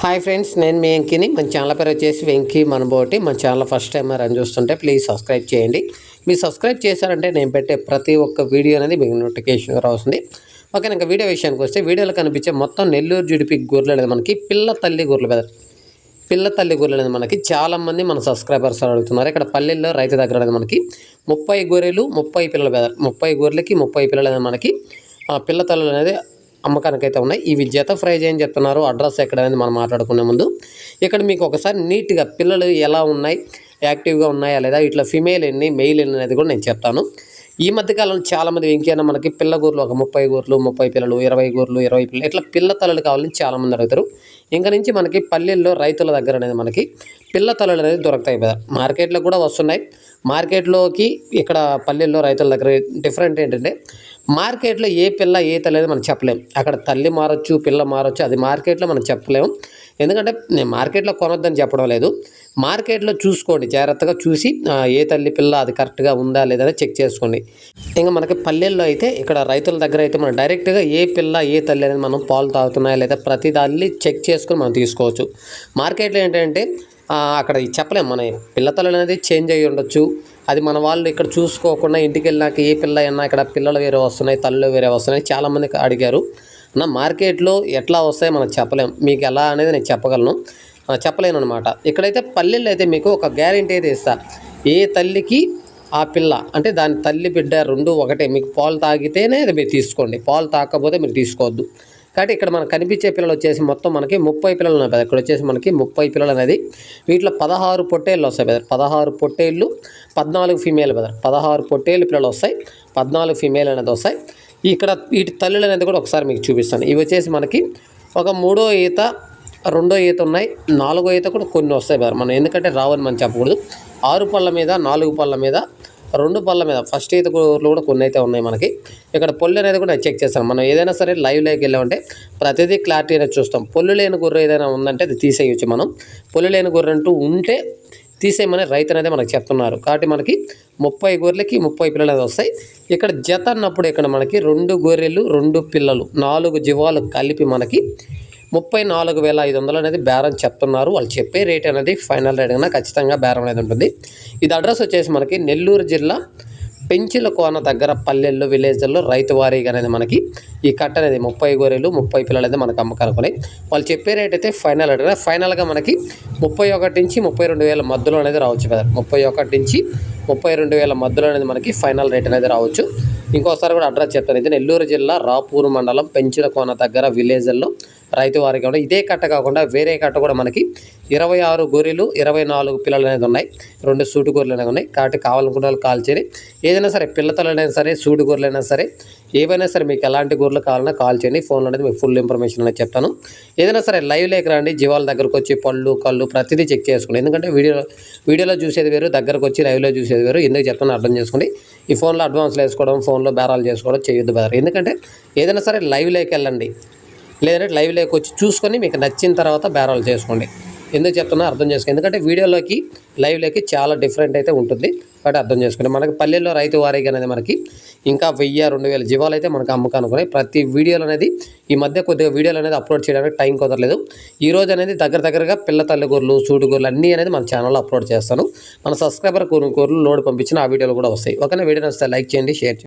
Hi friends నేను మీ వెంకిని. మన channel పేరు వచ్చేసి వెంకీ మనబోటి. మన ఛానల్ ఫస్ట్ టైం రన్ చూస్తుంటే ప్లీజ్ సబ్స్క్రైబ్ చేయండి. మీరు సబ్స్క్రైబ్ చేశారంటే నేను పెట్టే ప్రతి ఒక్క వీడియో అనేది మీకు నోటిఫికేషన్ వస్తుంది ఓకే ఇంకా వీడియో విషయానికి వస్తే వీడియోలో కనిపించే మొత్తం నెల్లూరు జుడిపి గొర్రెలు అనేది మనకి పిల్ల తల్లి గొర్రెలు బెదర్ పిల్ల తల్లి గొర్రెలు అనేది మనకి చాలామంది మన సబ్స్క్రైబర్స్ అడుగుతున్నారు. ఇక్కడ పల్లెల్లో రైతు దగ్గర అనేది మనకి ముప్పై గొర్రెలు ముప్పై పిల్లల బెదర్ ముప్పై గొర్రెలకి ముప్పై పిల్లలు అనేది మనకి ఆ పిల్ల తల్లులు అనేది అమ్మకానికైతే ఉన్నాయి. ఇవి జత ప్రైజ్ ఏం చెప్తున్నారు? అడ్రస్ ఎక్కడ అనేది మనం మాట్లాడుకునే ముందు. ఇక్కడ మీకు ఒకసారి నీట్గా పిల్లలు ఎలా ఉన్నాయి? యాక్టివ్గా ఉన్నాయా లేదా? ఇట్లా ఫిమేల్ ఎన్ని? మెయిల్ ఎన్ని అనేది కూడా నేను చెప్తాను. ఈ మధ్యకాలంలో చాలామంది ఇంకేనా మనకి పిల్ల గోర్లు ఒక ముప్పై గోర్లు ముప్పై పిల్లలు ఇరవై గూర్లు ఇరవై పిల్లలు ఇట్లా పిల్ల తలలు కావాలని చాలామంది అడుగుతారు. ఇంకా నుంచి మనకి పల్లెల్లో రైతుల దగ్గర అనేది మనకి పిల్ల తలలు అనేది దొరుకుతాయి కదా. మార్కెట్లో కూడా వస్తున్నాయి. మార్కెట్లోకి ఇక్కడ పల్లెల్లో రైతుల దగ్గర డిఫరెంట్ ఏంటంటే మార్కెట్లో ఏ పిల్ల ఏ తల్లి అనేది మనం చెప్పలేం. అక్కడ తల్లి మారచ్చు పిల్ల మారొచ్చు అది మార్కెట్లో మనం చెప్పలేము ఎందుకంటే నేను మార్కెట్లో కొనొద్దని చెప్పడం లేదు. మార్కెట్లో చూసుకోండి జాగ్రత్తగా చూసి ఏ తల్లి పిల్ల అది కరెక్ట్గా ఉందా లేదా చెక్ చేసుకోండి. ఇంకా మనకి పల్లెల్లో అయితే ఇక్కడ రైతుల దగ్గర అయితే మనం డైరెక్ట్గా ఏ పిల్ల ఏ తల్లి అనేది మనం పాలు తాగుతున్నాయా లేదా ప్రతి తల్లి చెక్ చేసుకుని మనం తీసుకోవచ్చు. మార్కెట్లో ఏంటంటే అక్కడ చెప్పలేం మన పిల్ల అనేది చేంజ్ అయ్యి ఉండొచ్చు. అది మన వాళ్ళు ఇక్కడ చూసుకోకుండా ఇంటికి వెళ్ళినాక ఏ పిల్ల అయినా ఇక్కడ పిల్లలు వేరే వస్తున్నాయి తల్లు వేరే వస్తున్నాయి చాలామంది అడిగారు. నా మార్కెట్లో ఎట్లా వస్తాయో మనం చెప్పలేం. మీకు ఎలా అనేది నేను చెప్పగలను. చెప్పలేను అనమాట ఇక్కడైతే పల్లెల్లో అయితే మీకు ఒక గ్యారెంటీ అయితే ఇస్తా. ఏ తల్లికి ఆ పిల్ల అంటే దాని తల్లి బిడ్డ రెండు ఒకటే మీకు పాలు తాగితేనే అది మీరు తీసుకోండి. పాలు తాగకపోతే మీరు తీసుకోవద్దు. కాబట్టి ఇక్కడ మనకు కనిపించే పిల్లలు వచ్చేసి మొత్తం మనకి ముప్పై పిల్లలు ఉన్నాయి ఇక్కడ వచ్చేసి మనకి ముప్పై పిల్లలు అనేది వీటిలో పదహారు పొట్టేళ్ళు వస్తాయి బెదర్ పదహారు పొట్టేళ్ళు పద్నాలుగు ఫీమేల్ బెదర్ పదహారు పొట్టేళ్ళు పిల్లలు వస్తాయి. పద్నాలుగు ఫీమేల్ అనేది వస్తాయి. ఇక్కడ వీటి తల్లులు అనేది కూడా ఒకసారి మీకు చూపిస్తాను. ఇవి వచ్చేసి మనకి ఒక మూడో ఈత రెండో ఈత ఉన్నాయి. నాలుగో ఈత కూడా కొన్ని వస్తాయి బారు. మనం ఎందుకంటే రావని మనం చెప్పకూడదు. ఆరు పళ్ళ మీద నాలుగు పళ్ళ మీద రెండు పళ్ళ మీద ఫస్ట్ ఈత గూర్లు కూడా కొన్ని అయితే ఉన్నాయి మనకి. ఇక్కడ పొల్లు అనేది కూడా చెక్ చేస్తాను. మనం ఏదైనా సరే లైవ్లోకి వెళ్ళామంటే ప్రతిదీ క్లారిటీ అనేది చూస్తాం. పొల్లు లేని గుర్ర ఏదైనా ఉందంటే అది తీసేయచ్చు మనం. పొల్లు లేని గుర్ర అంటూ ఉంటే తీసేయమని రైతు అనేది మనకు చెప్తున్నారు. కాబట్టి మనకి ముప్పై గొర్రెలకి ముప్పై పిల్లలు అనేది వస్తాయి. ఇక్కడ జత అన్నప్పుడు ఇక్కడ మనకి రెండు గొర్రెలు రెండు పిల్లలు నాలుగు జీవాలు కలిపి మనకి ముప్పై నాలుగు వేల ఐదు వందలు అనేది బేరం చెప్తున్నారు. వాళ్ళు చెప్పే రేట్ అనేది ఫైనల్ రేట్ కన్నా ఖచ్చితంగా బేరం అనేది ఉంటుంది. ఇది అడ్రస్ వచ్చేసి మనకి నెల్లూరు జిల్లా పెంచిల కోన దగ్గర పల్లెల్లో విలేజ్ల్లో రైతు వారీగా అనేది మనకి ఈ కట్ట అనేది ముప్పై గొర్రెలు ముప్పై పిల్లలు అయితే మనకు అమ్మకాలకున్నాయి వాళ్ళు చెప్పే రేట్ అయితే ఫైనల్ రేట్. ఫైనల్గా మనకి ముప్పై ఒకటి నుంచి ముప్పై రెండు వేల మధ్యలో అనేది రావచ్చు కదా. ముప్పై ఒకటి నుంచి ముప్పై రెండు వేల మధ్యలో అనేది మనకి ఫైనల్ రేట్ అనేది రావచ్చు. ఇంకోసారి కూడా అడ్రస్ చెప్తాను. ఇది నెల్లూరు జిల్లా రాపూరు మండలం పెంచిన కోన దగ్గర విలేజ్ల్లో రైతు వారికి కూడా ఇదే కట్ట కాకుండా వేరే కట్ట కూడా మనకి ఇరవై ఆరు గొర్రెలు ఇరవై నాలుగు పిల్లలు అనేది ఉన్నాయి. రెండు సూటు గొర్రెలు అనేవి ఉన్నాయి. కాబట్టి కావాలనుకున్న వాళ్ళు కాల్ చేయండి. ఏదైనా సరే పిల్లతలైనా సరే సూటు గొర్రెలు అయినా సరే ఏవైనా సరే మీకు ఎలాంటి గొర్రెలు కావాలన్నా కాల్ చేయండి. ఫోన్లో అనేది మీకు ఫుల్ ఇన్ఫర్మేషన్ అనేది చెప్తాను. ఏదైనా సరే లైవ్ లేక రండి. జీవాల దగ్గరకు వచ్చి పళ్ళు కళ్ళు ప్రతిదీ చెక్ చేసుకోండి. ఎందుకంటే వీడియో వీడియోలో చూసేది వేరు దగ్గరకు వచ్చి లైవ్లో చూసేది వేరు. ఎందుకు చెప్తాను అర్థం చేసుకోండి. ఈ ఫోన్లో అడ్వాన్స్లు వేసుకోవడం ఫోన్లో బేరాలు చేసుకోవడం చేయొద్దు బెదర్ ఎందుకంటే ఏదైనా సరే లైవ్ లేక వెళ్ళండి. లేదంటే లైవ్ లేక వచ్చి చూసుకొని మీకు నచ్చిన తర్వాత బేరాలు చేసుకోండి. ఎందుకు చెప్తున్నా అర్థం చేసుకోండి ఎందుకంటే వీడియోలోకి లైవ్లోకి చాలా డిఫరెంట్ అయితే ఉంటుంది. కాబట్టి అర్థం చేసుకోండి. మనకి పల్లెల్లో రైతు వారీగా అనేది మనకి ఇంకా వెయ్యి రెండు వేల జీవాలు అయితే మనకు అమ్మకానుకున్నాయి ప్రతి వీడియోలు అనేది ఈ మధ్య కొద్దిగా వీడియోలు అనేది అప్లోడ్ చేయడానికి టైం కుదరలేదు. ఈ రోజు అనేది దగ్గర దగ్గరగా పిల్ల తల్లి గొర్రెలు అన్నీ అనేది మన ఛానల్లో అప్లోడ్ చేస్తాను. మన సబ్స్క్రైబర్ కోరు లోడ్ పంపించిన ఆ వీడియోలు కూడా వస్తాయి. ఓకేనా వీడియో నచ్చితే లైక్ చేయండి షేర్ చేయండి.